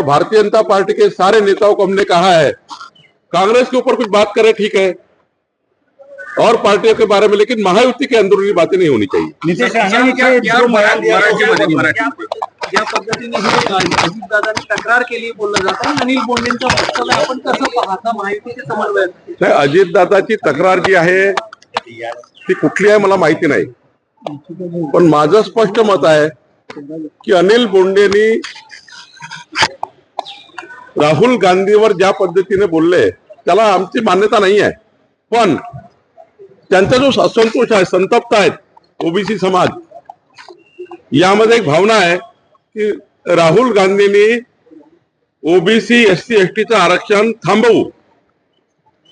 और भारतीय जनता पार्टी के सारे नेताओं को हमने कहा है कांग्रेस के ऊपर कुछ बात करें ठीक है और पार्टियों के बारे में लेकिन महायुति के अंदरूनी बातें नहीं होनी चाहिए। है. ज्या पद्धतीने हे अजितदादांनी तक्रार केली बोललं जातं? अनिल बोंडेंचं वक्तव्य आपण कसं पाहता? माहितीचे समन्वय नाही अजितदादाची तक्रार जी आहे ती कुठली आहे मला माहिती नाही. पण माझं स्पष्ट मत आहे की अनिल बोंडेनी राहुल गांधीवर ज्या पद्धतीने बोलले त्याला आमची मान्यता नाही आहे पण त्यांचा जो असंतोष आहे संतप्त आहेत ओबीसी समाज यामध्ये एक भावना आहे की राहुल गांधींनी ओबीसी एस सी एस टीचं आरक्षण थांबवू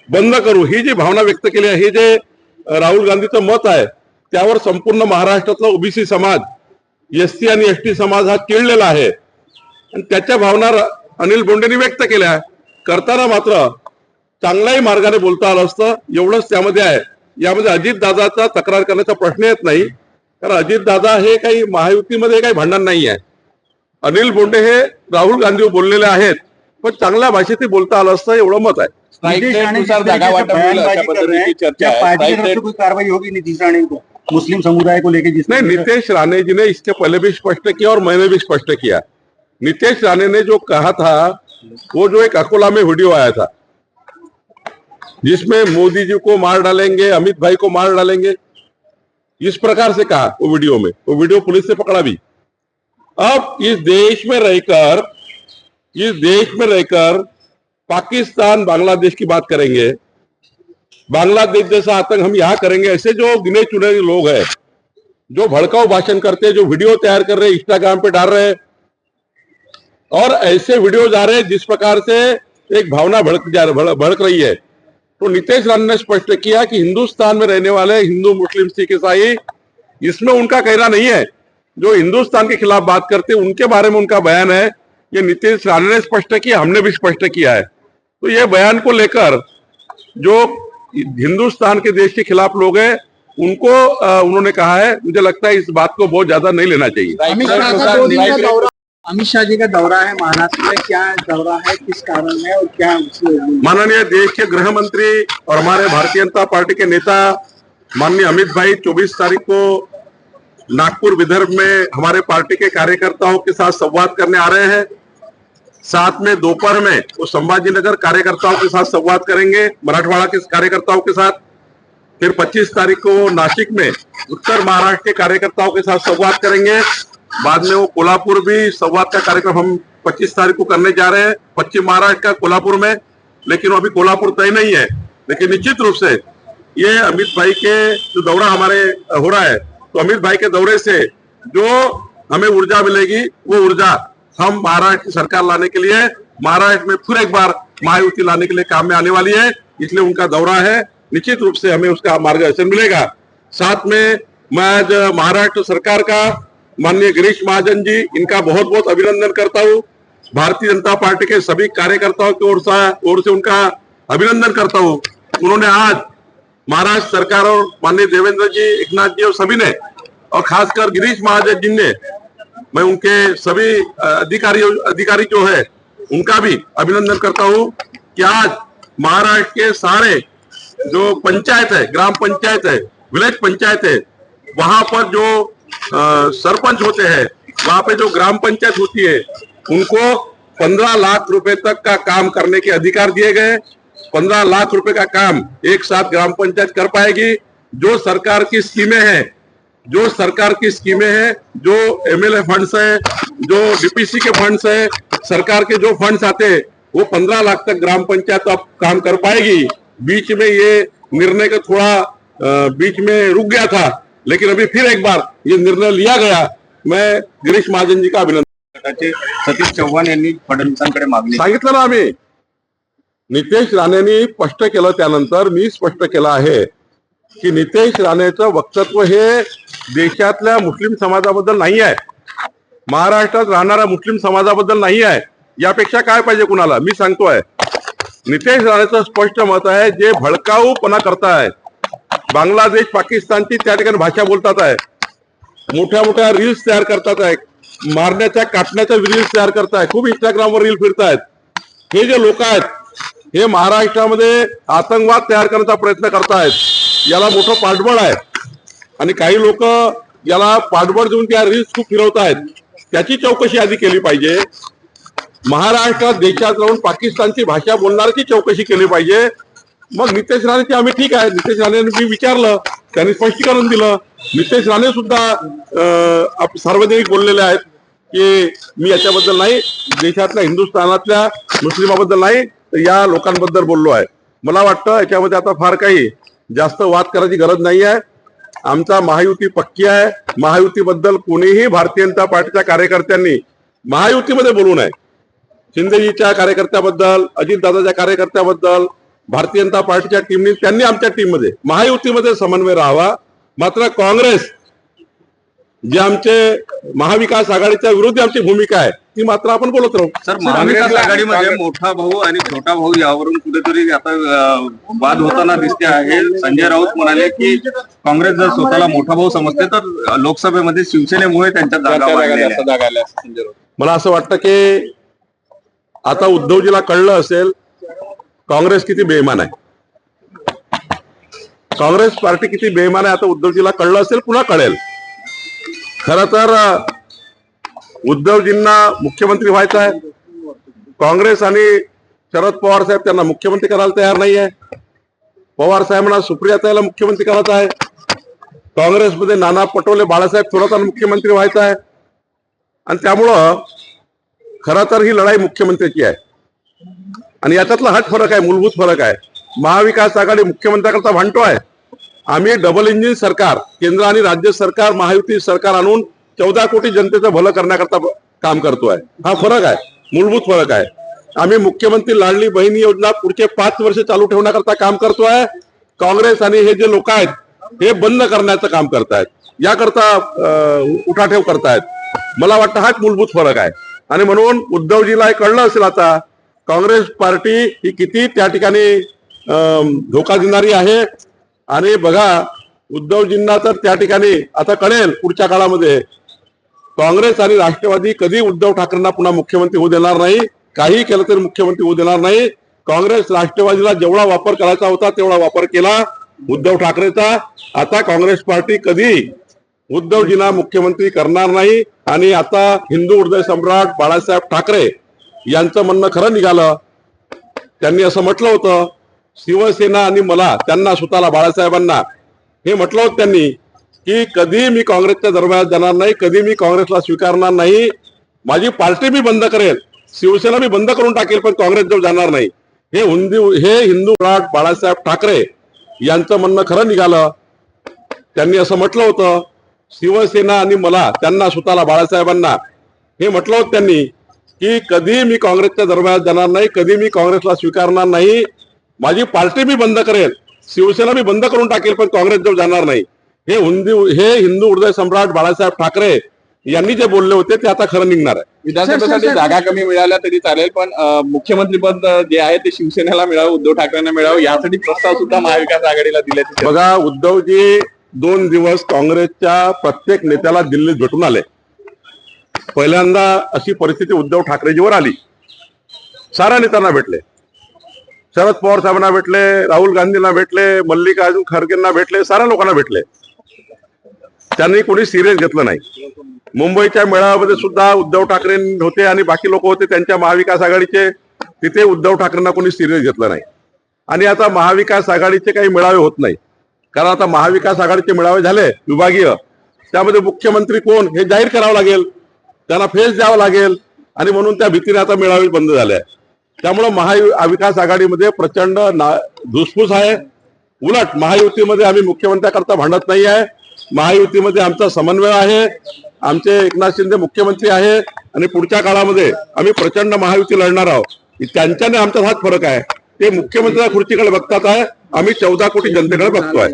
बंद करू ही जी भावना व्यक्त केली आहे हे जे राहुल गांधीचं मत आहे त्यावर संपूर्ण महाराष्ट्रातला ओबीसी समाज एस टी आणि एस टी समाज हा चिडलेला आहे. आणि त्याच्या भावना र- अनिल बोंडेंनी व्यक्त केल्या करताना मात्र चांगल्याही मार्गाने बोलता आलं असतं. एवढंच त्यामध्ये आहे. यामध्ये अजितदादाचा तक्रार करण्याचा प्रश्न येत नाही. कारण अजितदादा हे काही महायुतीमध्ये काही भांडण नाही आहे. अनिल बोंडे हे राहुल गांधीवर बोललेले आहेत. पण चांगल्या भाषेत ते बोलता आलं असतं एवढं मत आहे. हैं, मुस्लिम समुदाय को नहीं से- नीतीश राणे जी ने इसके पहले भी स्पष्ट किया और मैंने भी स्पष्ट किया. नीतीश राणे ने जो कहा था, वो जो एक अकोला में वीडियो आया था, जिसमें मोदी जी को मार डालेंगे, अमित भाई को मार डालेंगे, इस प्रकार से कहा वो वीडियो में। वो वीडियो पुलिस ने पकड़ा भी अब इस देश में रहकर, इस देश में रहकर पाकिस्तान बांग्लादेश की बात करेंगे, बांग्लादेश जैसा आतंक हम यहाँ करेंगे, ऐसे जो गिने चुने लोग हैं, जो भड़काऊ भाषण करते हैं, जो वीडियो तैयार कर रहे हैं इंस्टाग्राम पे डाल रहे हैं और ऐसे वीडियो जा रहे हैं जिस प्रकार से एक भावना भड़क जा भड़- भड़क रही है। तो नीतीश राणे ने स्पष्ट किया कि हिंदुस्तान में रहने वाले हिंदू मुस्लिम सिख ईसाई इसमें उनका कहना नहीं है। जो हिंदुस्तान के खिलाफ बात करते हैं उनके बारे में उनका बयान है। ये नीतीश राणे ने स्पष्ट किया हमने भी स्पष्ट किया है। तो ये बयान को लेकर जो हिंदुस्तान के देश के खिलाफ लोग हैं उनको उन्होंने कहा है मुझे लगता है इस बात को बहुत ज़्यादा नहीं लेना चाहिए। अमित शाह जी का दौरा है, महाराष्ट्र में क्या दौरा है, किस कारण है और क्या माननीय देश के गृह मंत्री और हमारे भारतीय जनता पार्टी के नेता, माननीय अमित भाई 24 तारीख को नागपुर विदर्भ में हमारे पार्टी के कार्यकर्ताओं के साथ संवाद करने आ रहे हैं। साथ में दोपहर में वो संभाजी नगर कार्यकर्ताओं के साथ संवाद करेंगे, मराठवाड़ा के कार्यकर्ताओं के साथ। फिर 25 तारीख को नासिक में उत्तर महाराष्ट्र के कार्यकर्ताओं के साथ संवाद करेंगे। बाद में वो कोल्हापुर भी संवाद का कार्यक्रम हम 25 तारीख को करने जा रहे हैं, पश्चिम महाराष्ट्र का कोल्हापुर में, लेकिन अभी कोल्हापुर तय नहीं है। लेकिन निश्चित रूप से ये अमित भाई के जो दौरा हमारे हो रहा है तो अमित भाई के दौरे से जो हमें ऊर्जा मिलेगी, वो ऊर्जा हम महाराष्ट्र की सरकार लाने के लिए, महाराष्ट्र में फिर एक बार महायुति लाने के लिए काम में आने वाली है, इसलिए उनका दौरा है। निश्चित रूप से हमें उसका मार्गदर्शन मिलेगा। साथ में मैं आज महाराष्ट्र सरकार का माननीय गिरीश महाजन जी, इनका बहुत बहुत अभिनंदन करता हूँ। भारतीय जनता पार्टी के सभी कार्यकर्ताओं की ओर से ओर से उनका अभिनंदन करता हूँ। उन्होंने आज महाराष्ट्र सरकार और माननीय देवेंद्र जी, एकनाथ जी और सभी ने, और खासकर गिरीश महाजन जी ने, मैं उनके सभी अधिकारी अधिकारी जो है, उनका भी अभिनंदन करता हूँ कि आज महाराष्ट्र के सारे जो पंचायत है, ग्राम पंचायत है, विलेज पंचायत है, वहाँ पर जो सरपंच होते हैं, वहाँ पे जो ग्राम पंचायत होती है, उनको पंद्रह लाख रुपए तक का काम करने के अधिकार दिए गए। पंद्रह लाख रुपए का काम एक साथ ग्राम पंचायत कर पाएगी। जो सरकार की स्कीमें हैं, जो सरकार की स्कीमें हैं, जो एमएलए फंड्स हैं, जो डीपीसी के फंड्स है, सरकार के जो फंड्स आते हैं, वो पंद्रह लाख तक ग्राम पंचायत अब काम कर पाएगी। बीच में ये निर्णय का थोड़ा बीच में रुक गया था। लेकिन अभी फिर एक बार ये निर्णय लिया गया। मैं गिरीश महाजन जी का अभिनंदन सतीश चव्हाण यांनी फडणवीसांकडे मागणी सांगितलं ना आम्ही। नितेश राणेंनी स्पष्ट केलं त्यानंतर मी स्पष्ट केलं आहे की नितेश राणेचं वक्तत्व हे देशातल्या मुस्लिम समाजाबद्दल नाही आहे. महाराष्ट्रात राहणाऱ्या मुस्लिम समाजाबद्दल नाही आहे. यापेक्षा काय पाहिजे कुणाला? मी सांगतोय. नितेश राणेचं स्पष्ट मत आहे जे भडकाऊपणा करतायत बांगलादेश पाकिस्तानची त्या ठिकाणी भाषा बोलतात आहे. मोठ्या मोठ्या रील्स तयार करतात आहे. मारण्याच्या काटण्याच्या रील्स तयार करताय खूप इंस्टाग्रामवर रील फिरतायत. हे जे लोक आहेत हे महाराष्ट्रामध्ये आतंकवाद तयार करण्याचा प्रयत्न करतायत. याला मोठं पाठबळ आहे. आणि काही लोक याला पाठबळ देऊन त्या रील्स खूप फिरवत आहेत त्याची चौकशी आधी केली पाहिजे. महाराष्ट्रात देशात राहून पाकिस्तानची भाषा बोलणाऱ्याची चौकशी केली पाहिजे. मग नितेश राणेची आम्ही ठीक आहे. नितेश राणेंनी मी विचारलं त्यांनी स्पष्टीकरण दिलं. नितेश राणे सुद्धा सार्वजनिक बोललेले आहेत की मी याच्याबद्दल नाही देशातल्या हिंदुस्थानातल्या मुस्लिमाबद्दल नाही तर या लोकांबद्दल बोललो आहे. मला वाटतं याच्यामध्ये आता फार काही जास्त वाद करायची गरज नाही आहे. आमचा महायुती पक्की आहे. महायुतीबद्दल कोणीही भारतीय जनता पार्टीच्या कार्यकर्त्यांनी महायुतीमध्ये बोलू नये. शिंदेजीच्या कार्यकर्त्याबद्दल अजितदादाच्या कार्यकर्त्याबद्दल भारतीय जनता पार्टीच्या टीमनी त्यांनी आमच्या टीममध्ये महायुतीमध्ये समन्वय राहावा. मात्र काँग्रेस जे आमचे महाविकास आघाडीच्या विरोधी आमची भूमिका आहे ती मात्र आपण बोलत राहू. सर महाविकास आघाडीमध्ये मोठा भाऊ आणि छोटा भाऊ यावरून कुठेतरी आता वाद होताना दिसते आहे. संजय राऊत म्हणाले की काँग्रेस जर स्वतःला मोठा भाऊ समजते तर लोकसभेमध्ये शिवसेनेमुळे त्यांच्या जागा. मला असं वाटतं की आता उद्धवजीला कळलं असेल काँग्रेस किती बेईमान आहे? काँग्रेस पार्टी किती बेईमान आहे आता उद्धवजीला कळलं असेल पुन्हा कळेल. खर तर उद्धवजींना मुख्यमंत्री व्हायचं आहे. काँग्रेस आणि शरद पवार साहेब त्यांना मुख्यमंत्री करायला तयार नाही आहे पवार साहेबांना सुप्रियाताईला मुख्यमंत्री करायचा आहे. काँग्रेसमध्ये नाना पटोले बाळासाहेब थोरातांना मुख्यमंत्री व्हायचं आहे. आणि त्यामुळं खरं तर ही लढाई मुख्यमंत्र्याची आहे. आणि याच्यातला हाच फरक आहे मूलभूत फरक आहे. महाविकास आघाडी मुख्यमंत्र्यांकरता भांडतो आहे. आम्ही डबल इंजिन सरकार केंद्र आणि राज्य सरकार महायुती सरकार आणून चौदा कोटी जनतेचं भलं करण्याकरता काम करतोय. हा फरक आहे मूलभूत फरक आहे. आम्ही मुख्यमंत्री लाडली बहिणी योजना पुढचे पाच वर्ष चालू ठेवण्याकरता काम करतोय. काँग्रेस आणि हे जे लोक आहेत हे बंद करण्याचं काम करतायत. याकरता उठाठेव करतायत. मला वाटतं हाच मूलभूत फरक आहे. आणि म्हणून उद्धवजीला हे कळलं असेल आता काँग्रेस पार्टी ही किती त्या ठिकाणी धोका देणारी आहे. आणि बघा उद्धवजींना तर त्या ठिकाणी आता कळेल पुढच्या काळामध्ये. काँग्रेस आणि राष्ट्रवादी कधी उद्धव ठाकरेंना पुन्हा मुख्यमंत्री होऊ देणार नाही. काही केलं तरी मुख्यमंत्री होऊ देणार नाही. काँग्रेस राष्ट्रवादीला जेवढा वापर करायचा होता तेवढा वापर केला उद्धव ठाकरेचा. आता काँग्रेस पार्टी कधी उद्धवजींना मुख्यमंत्री करणार नाही. आणि आता हिंदू हृदय सम्राट बाळासाहेब ठाकरे यांचं म्हणणं खरं निघालं. त्यांनी असं म्हटलं होतं शिवसेना आणि मला त्यांना स्वतःला बाळासाहेबांना. हे म्हटलं होतं त्यांनी की कधी मी काँग्रेसच्या दरम्यान जाणार नाही कधी मी काँग्रेसला स्वीकारणार नाही माझी पार्टी मी बंद करेल शिवसेना मी बंद करून टाकेल पण काँग्रेस जवळ जाणार नाही. हे हिंदू हे हिंदू मराठ बाळासाहेब ठाकरे यांचं म्हणणं खरं निघालं. त्यांनी असं म्हटलं होतं शिवसेना आणि मला त्यांना स्वतःला बाळासाहेबांना. हे म्हटलं होतं त्यांनी की कधी मी काँग्रेसच्या दरम्यान जाणार नाही कधी मी काँग्रेसला स्वीकारणार नाही माझी पार्टी मी बंद करेल शिवसेना मी बंद करून टाकेल पण काँग्रेस जवळ जाणार नाही. हे हिंदू हे हिंदू हृदय सम्राट बाळासाहेब ठाकरे यांनी जे बोलले होते ते आता खरं निघणार आहे. विधानसभेसाठी जागा कमी मिळाल्या तरी चालेल पण अं, मुख्यमंत्रीपद अं, जे आहे ते शिवसेनेला मिळावं उद्धव ठाकरेंना मिळावं यासाठी प्रस्ताव सुद्धा महाविकास आघाडीला चर्चा बघा उद्धवजी दोन दिवस काँग्रेसच्या प्रत्येक नेत्याला दिल्लीत भेटून आले. पहिल्यांदा अशी परिस्थिती उद्धव ठाकरेजीवर आली. साऱ्या नेत्यांना भेटले. शरद पवार साहेबांना भेटले राहुल गांधींना भेटले मल्लिकार्जुन खरगेंना भेटले साऱ्या लोकांना भेटले. त्यांनी कोणी सिरियस घेतलं नाही. मुंबईच्या मेळाव्यामध्ये सुद्धा उद्धव ठाकरे होते आणि बाकी लोक होते त्यांच्या महाविकास आघाडीचे तिथे उद्धव ठाकरेंना कोणी सिरियस घेतलं नाही. आणि आता महाविकास आघाडीचे काही मेळावे होत नाही. कारण आता महाविकास आघाडीचे मेळावे झाले विभागीय. त्यामध्ये मुख्यमंत्री कोण हे जाहीर करावं लागेल. त्यांना फेस द्यावं लागेल. आणि म्हणून त्या भीतीने आता मेळावे बंद झाले आहे त्यामुळं महाविकास आघाडीमध्ये प्रचंड ना धुसफूस आहे. उलट महायुतीमध्ये आम्ही मुख्यमंत्र्याकरता भांडत नाही आहे. महायुतीमध्ये आमचा समन्वय आहे. आमचे एकनाथ शिंदे मुख्यमंत्री आहे. आणि पुढच्या काळामध्ये आम्ही प्रचंड महायुती लढणार आहोत. त्यांच्याने आमचा हाच फरक आहे. ते मुख्यमंत्री खुर्चीकडे बघतात आहे. आम्ही चौदा कोटी जनतेकडे बघतोय.